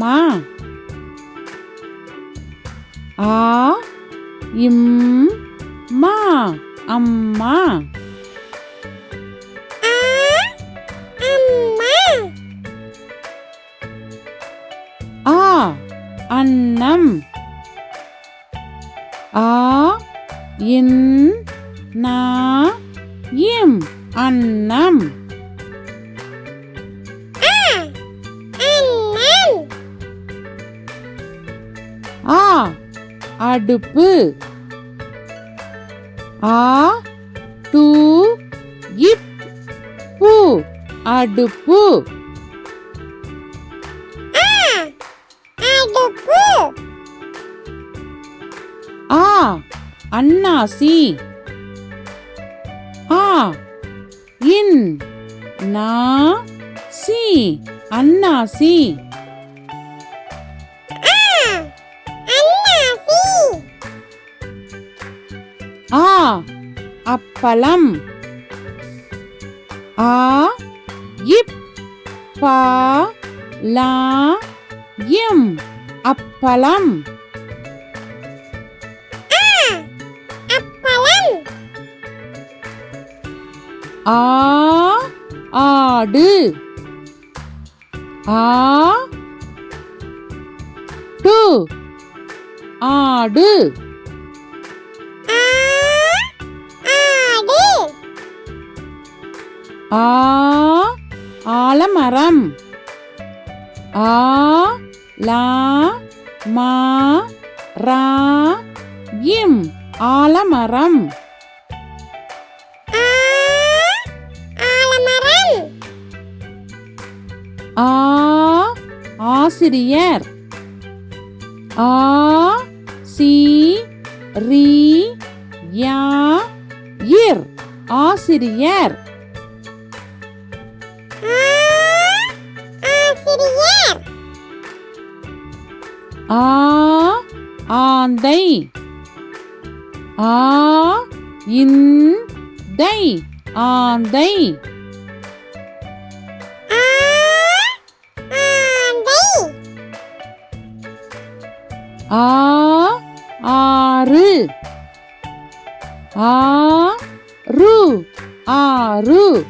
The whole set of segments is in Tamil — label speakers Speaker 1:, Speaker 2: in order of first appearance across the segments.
Speaker 1: அம்மா ஆ இம் மா அம்மா.
Speaker 2: ஆ
Speaker 1: அன்னம். ஆ இன் நா இம் அன்னம். அடுப்பு. ஆ டு இப் பு அடுப்பு.
Speaker 2: ஆ
Speaker 1: அன்னாசி ஆ இன் நா சி அன்னாசி. அப்பளம். ஆ இப் பா லா இம் அப்பளம்.
Speaker 2: ஆ அப்பளம்.
Speaker 1: ஆ ஆடு. ஆ டு ஆடு.
Speaker 2: ஆ
Speaker 1: ஆலமரம். ஆ லா மா ரா இம் ஆலமரம்.
Speaker 2: ஆ ஆலமரம்.
Speaker 1: ஆ ஆசிரியர். ஆ சி ரி யா இர் ஆசிரியர்.
Speaker 2: ஆ
Speaker 1: ஆந்தை. ஆ இந்தை ஆந்தை.
Speaker 2: ஆ
Speaker 1: ஆறு. ஆ ரு ஆறு.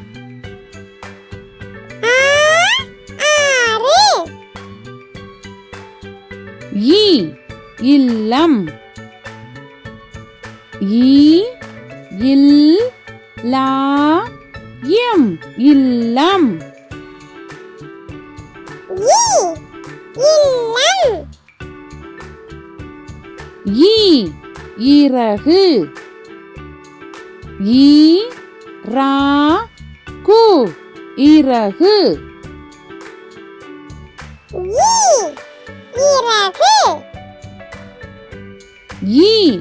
Speaker 1: இல்லம். ஈ இல் லா எம் இல்லம்.
Speaker 2: ஈ
Speaker 1: இறகு ஈ ரா கு இறகு
Speaker 2: இறகு
Speaker 1: ஈ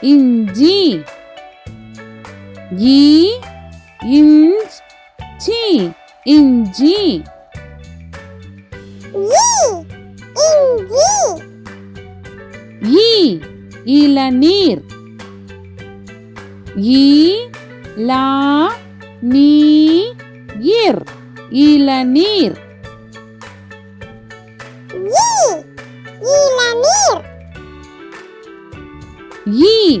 Speaker 1: இஞ்சி ஈ இஞ்ச் சி இஞ்சி.
Speaker 2: ஈ இஞ்சி.
Speaker 1: ஈ இளநீர். ஈ லா நீ இர் இளநீர்.
Speaker 2: ஈ இளநீர்.
Speaker 1: ஈ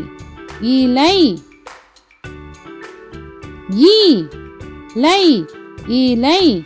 Speaker 1: இலை. ஈ லை இலை.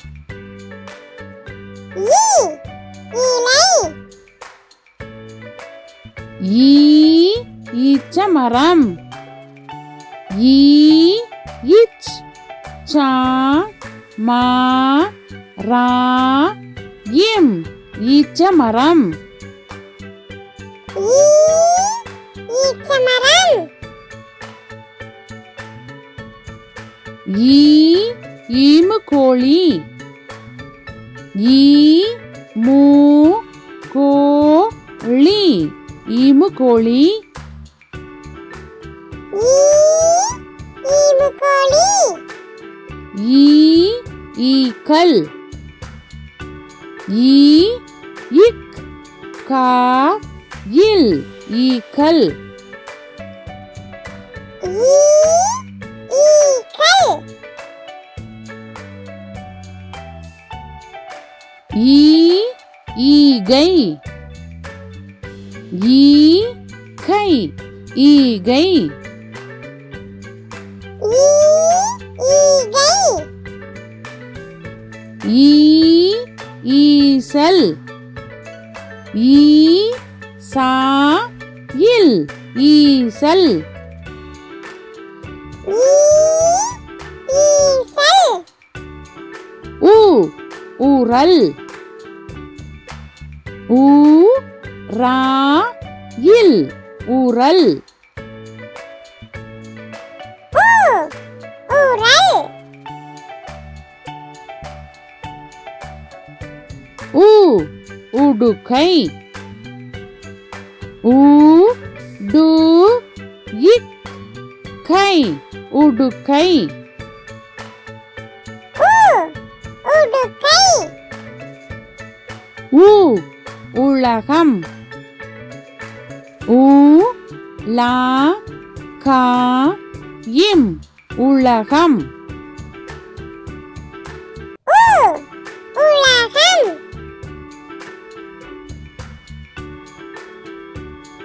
Speaker 2: ஈ
Speaker 1: ஈமு கோழி. ஈ மூ கோழி. ஈமு கோழி.
Speaker 2: ஈ
Speaker 1: ஈக்கல் ஈ இக் கா இல் ஈக்கல்
Speaker 2: ஈ
Speaker 1: ஈகை. ஈ கை ஈகை.
Speaker 2: ஈ
Speaker 1: ஈசல். ஈ சா இல். ஈசல். ஊரல் ஊ ரா இல் ஊரல்
Speaker 2: ஊ
Speaker 1: உடுக்கை ஊ டு இக் கை உடுக்கை உலகம். ஊ லா கா இம் உலகம்.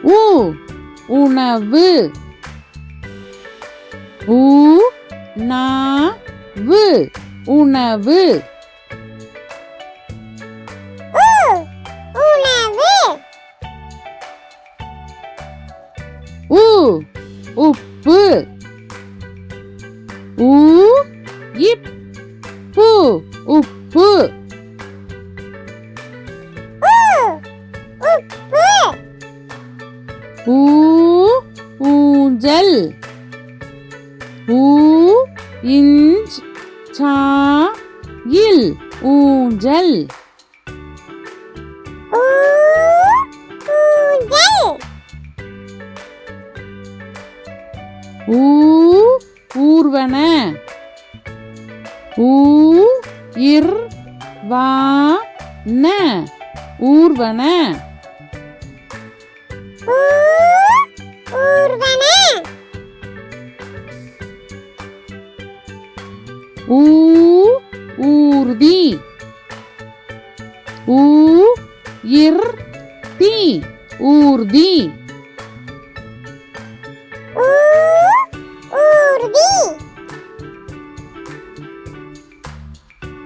Speaker 2: ஊ
Speaker 1: உணவு. ஊ நா உணவு. உப்பு ஊ இப்பு உப்பு
Speaker 2: ஊ
Speaker 1: ஊ இர் வா ந ஊர்வன.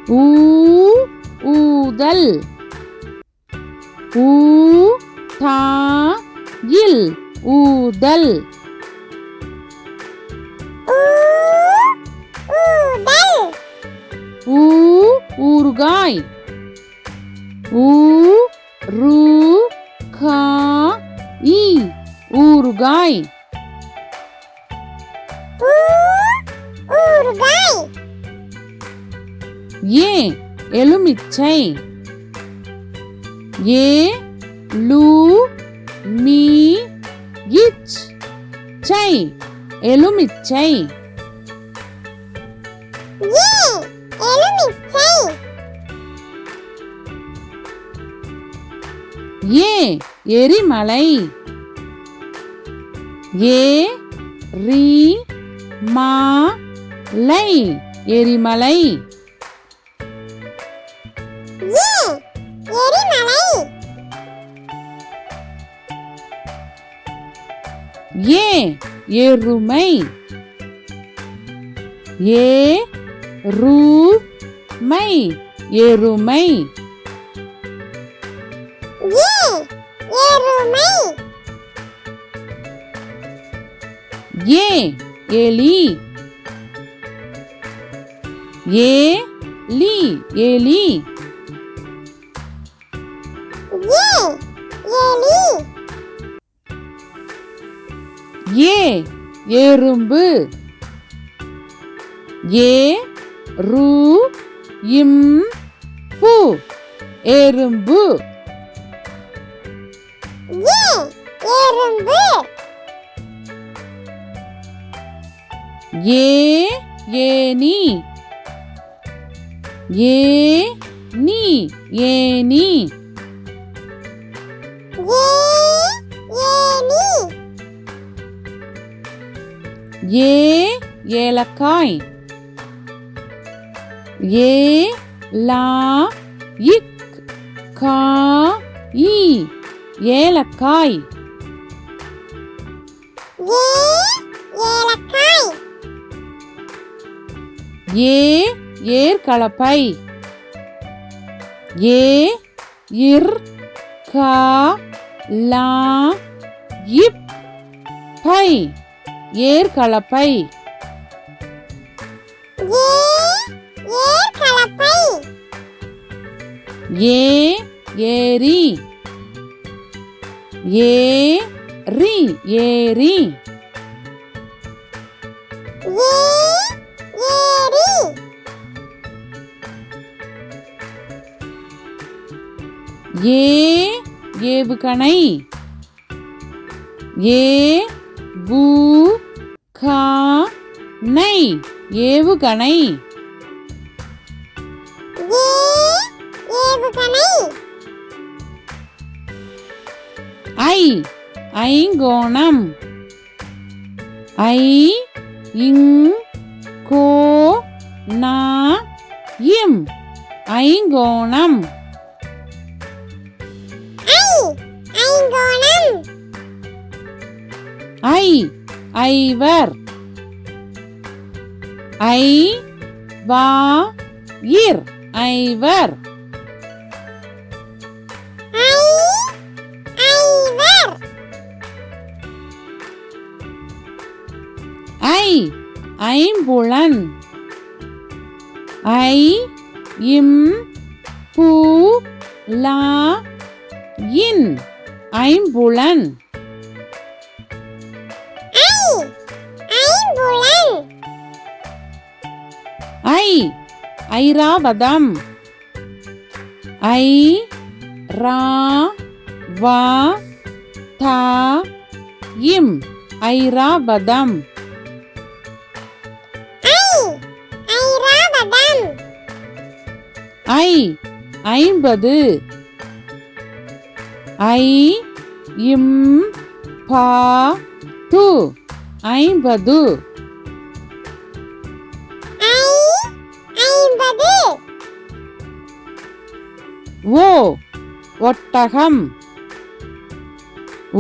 Speaker 2: ஊ
Speaker 1: ஊதல் ஊ தா இல் ஊதல்
Speaker 2: ஊ ஊதல்
Speaker 1: ஊ ஊறுகாய் ஊ ரு கா இ ஊறுகாய் ஏ எலுமிச்சை? ஏ லு மீ இச். சை எலுமிச்சை.
Speaker 2: ஏ
Speaker 1: எரிமலை. ஏ ரி மா லை எரிமலை.
Speaker 2: ஏ
Speaker 1: எருமை? ஏ ரு மை எருமை.
Speaker 2: ஏ
Speaker 1: எலி. ஏ லி எலி. எறும்பு. ஏ ரு இம் பு. எறும்பு.
Speaker 2: ஏ எறும்பு.
Speaker 1: ஏ ஏனி ஏ நீ ஏனி
Speaker 2: ஏ ஏனி
Speaker 1: ஏ ஏலக்காய். ஏ லா இக். கா
Speaker 2: ஏ ஏலக்காய்.
Speaker 1: ஏ ஏற்கலப்பை. ஏ இர். கா லா இப். பை. ஏற்கலப்பை.
Speaker 2: ஏ
Speaker 1: ஏரி ஏ ரி ஏரி
Speaker 2: ஏ
Speaker 1: ஏவுகணை. ஏ வு கா நை. ஏவுகணை ஐ ஐங்கோணம். ஐ இங் கோ நா இம் ஐங்கோணம். ஐவர். ஐ வா இர். ஐவர்.
Speaker 2: ஐ
Speaker 1: ஐம்புலன். ஐ இம் பூ லா இன். ஐம்புலன். ஐராவதம். ஐ ரா வா தா இம் ஐராவதம்.
Speaker 2: ஐ
Speaker 1: ஐம்பது. ஐ இம் பா து. ஐம்பது. ஒட்டகம்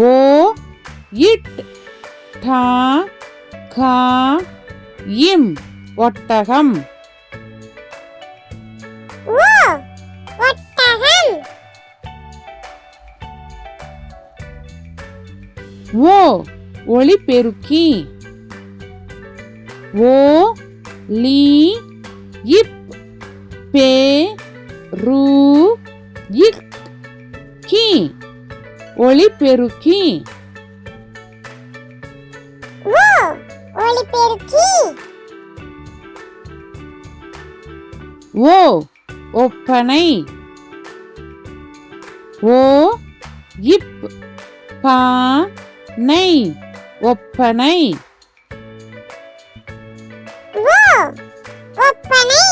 Speaker 1: ஓ இட் டா கா இம் ஒட்டகம்
Speaker 2: ஓ ஒட்டகம்
Speaker 1: ஓ ஒளிபெருக்கி ஓ லீ இப் பே ரு இக் கி ஒளிபெருக்கி.
Speaker 2: ஒளிபெருக்கி.
Speaker 1: ஓ ஒப்பனை. ஓ இப் பா நை ஒப்பனை.
Speaker 2: ஒப்பனை.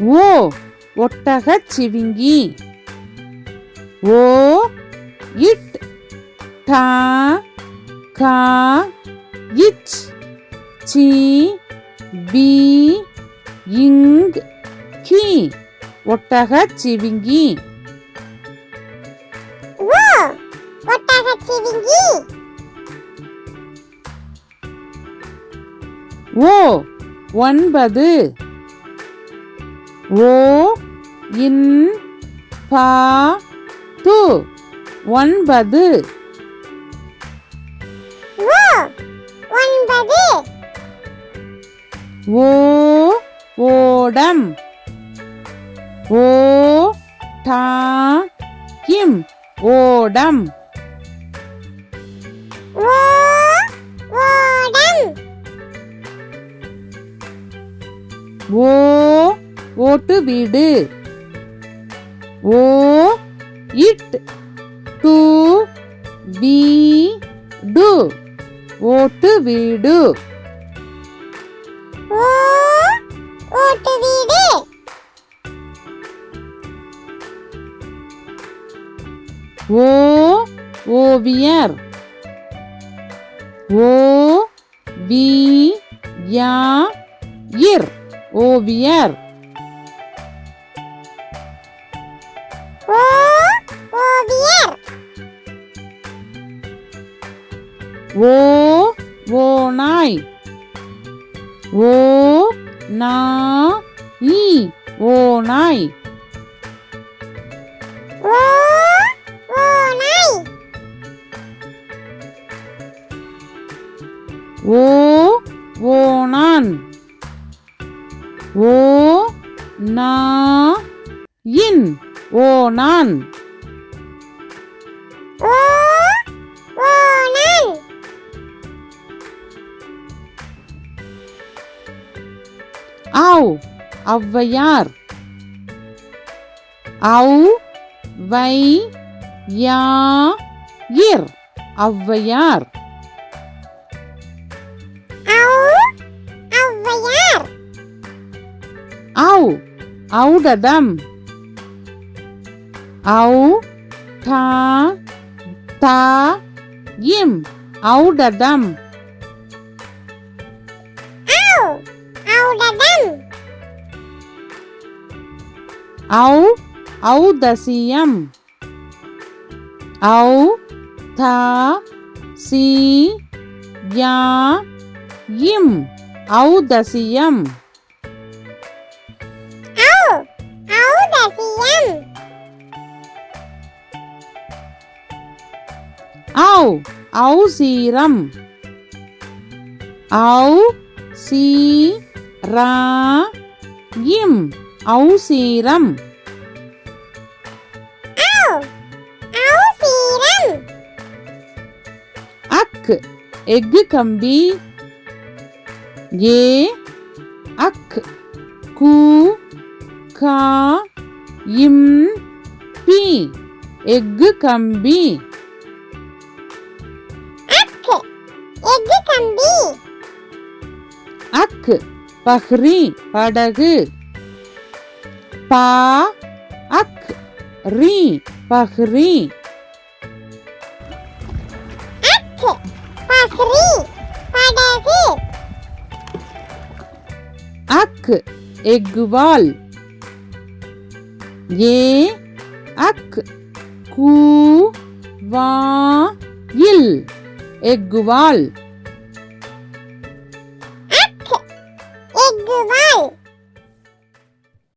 Speaker 1: ஓ ஒட்டகச் சிவிங்கி. ஓ இட் டா கா இச் சி பி இங் கி ஒட்டகச் சிவிங்கி.
Speaker 2: ஓ
Speaker 1: ஒன்பது. ஓ இன் பா து. ஒன்பது.
Speaker 2: ஒன்பது.
Speaker 1: ஓ ஓடம். ஓ டா கிம் ஓடம்.
Speaker 2: ஓ
Speaker 1: ஓட்டு வீடு. ஓ இட். டு பி டு. ஓட்டு வீடு.
Speaker 2: ஓட்டு வீடு.
Speaker 1: ஓ ஓவியர். ஓ வி யா இர். ஓவியர். இன்.
Speaker 2: ஓ ஓணான்
Speaker 1: ஆவ் ஔவையார். ஔ வை யா இர் ஔவையார்.
Speaker 2: ஔ
Speaker 1: ஔ டா தா இம் ஔடதம்
Speaker 2: ஔ
Speaker 1: ஔதசியம் ஔ தா சி யா இம் ஔதசியம்
Speaker 2: ஔ
Speaker 1: ஔசீரம் ஔ சி ரா இம் ஔசீரம் அக் எஃகு கம்பி ஏ அக் கு கா இம் பி எஃகு கம்பி
Speaker 2: எஃகு கம்பி
Speaker 1: அக் பஹ்ரி படகு. பா அக் ரி பஹ்ரி.
Speaker 2: அக்கு பஹ்ரி படகு.
Speaker 1: அக் எக்குவால் ஏ அக் கூ வா இல். एक ग्वाल।